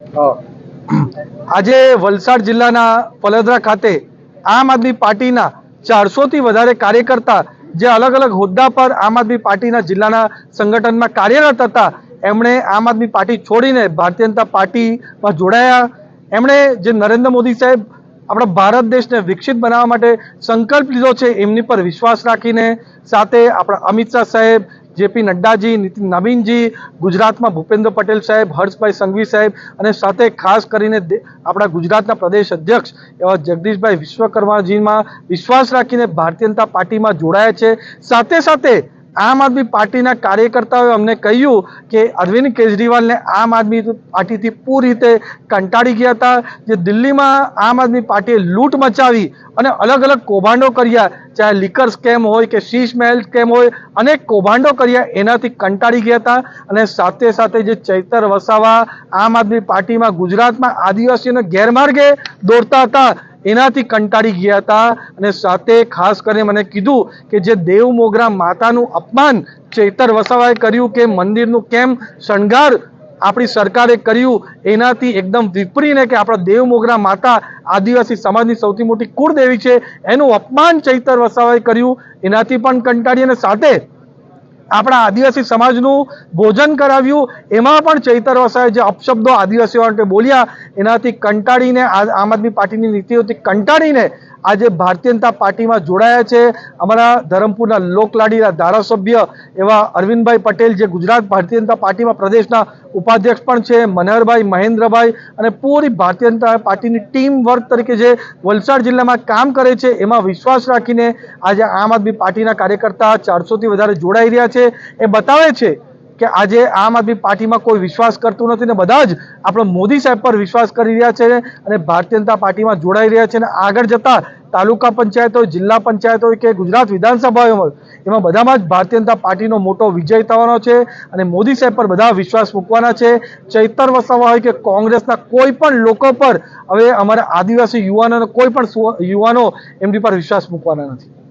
આજે વલસાડ જિલ્લાના પલદરા ખાતે આમ આદમી પાર્ટીના ચારસોથી વધારે કાર્યકર્તા જે અલગ અલગ હોદ્દા પર આમ આદમી પાર્ટીના જિલ્લાના સંગઠનમાં કાર્યરત હતા, એમણે આમ આદમી પાર્ટી છોડીને ભારતીય જનતા પાર્ટીમાં જોડાયા. એમણે જે નરેન્દ્ર મોદી સાહેબ આપણા ભારત દેશને વિકસિત બનાવવા માટે સંકલ્પ લીધો છે, એમની પર વિશ્વાસ રાખીને. સાથે આપણા અમિત શાહ સાહેબ જેપી નડ્ડાજી, નીતિન નવીનજી, ગુજરાતમાં ભૂપેન્દ્ર પટેલ સાહેબ, હર્ષભાઈ સંઘવી સાહેબ અને સાથે ખાસ કરીને આપણા ગુજરાતના પ્રદેશ અધ્યક્ષ એવા જગદીશભાઈ વિશ્વકર્માજીમાં વિશ્વાસ રાખીને ભારતીય જનતા પાર્ટીમાં જોડાયા છે. સાથે સાથે આમ આદમી પાર્ટીના કાર્યકર્તાઓએ અમને કહ્યું કે અરવિંદ કેજરીવાલને આમ આદમી પાર્ટીથી પૂરી રીતે કંટાળી ગયા હતા, જે દિલ્હીમાં આમ આદમી પાર્ટીએ લૂંટ મચાવી અને અલગ અલગ કૌભાંડો કર્યા, ચાહે લિકર સ્કેમ હોય કે શીશ મહેલ સ્કેમ હોય, અનેક કૌભાંડો કર્યા, એનાથી કંટાળી ગયા હતા. અને સાથે સાથે જે ચૈતર વસાવા આમ આદમી પાર્ટીમાં ગુજરાતમાં આદિવાસીઓને ગેરમાર્ગે દોરતા હતા એનાથી કંટાળી ગયા હતા અને સાથે ખાસ કરીને મને કીધું કે જે દેવ મોગરા માતાનું અપમાન ચૈતર વસાવાએ કર્યું કે મંદિરનું કેમ શણગાર આપણી સરકારે કર્યું, એનાથી એકદમ વિપરીને કે આપણા દેવ મોગરા માતા આદિવાસી સમાજની સૌથી મોટી કુળદેવી છે, એનું અપમાન ચૈતર વસાવાએ કર્યું, એનાથી પણ કંટાળી અને સાથે આપણા આદિવાસી સમાજનું ભોજન કરાવ્યું. એમાં પણ ચૈતર વસાએ જે અપશબ્દો આદિવાસીઓ માટે બોલ્યા, એનાથી કંટાળીને આમ આદમી પાર્ટીની નીતિઓથી કંટાળીને આજે ભારતીય જનતા પાર્ટીમાં જોડાયા છે. અમારા ધરમપુરના લોકલાડીના ધારાસભ્ય એવા અરવિંદભાઈ પટેલ જે ગુજરાત ભારતીય જનતા પાર્ટીમાં પ્રદેશના ઉપાધ્યક્ષ પણ છે, મનહરભાઈ, મહેન્દ્રભાઈ અને પૂરી ભારતીય જનતા પાર્ટીની ટીમ વર્ક તરીકે જે વલસાડ જિલ્લામાં કામ કરે છે, એમાં વિશ્વાસ રાખીને આજે આમ આદમી પાર્ટીના કાર્યકર્તા ચારસોથી વધારે જોડાઈ રહ્યા છે. એ બતાવે છે કે આજે આમ આદમી પાર્ટીમાં કોઈ વિશ્વાસ કરતું નથી ને બધા જ આપણે મોદી સાહેબ પર વિશ્વાસ કરી રહ્યા છે અને ભારતીય જનતા પાર્ટીમાં જોડાઈ રહ્યા છે અને આગળ જતા તાલુકા પંચાયત હોય જિલ્લા પંચાયત હોય કે ગુજરાત વિધાનસભા હોય એમાં બધામાં જ ભારતીય જનતા પાર્ટીનો મોટો વિજય થવાનો છે અને મોદી સાહેબ પર બધા વિશ્વાસ મૂકવાના છે. ચૈતર વસાવા હોય કે કોંગ્રેસના કોઈ પણ લોકો પર હવે અમારા આદિવાસી યુવાનોને કોઈ પણ યુવાનો એમની પર વિશ્વાસ મૂકવાના નથી.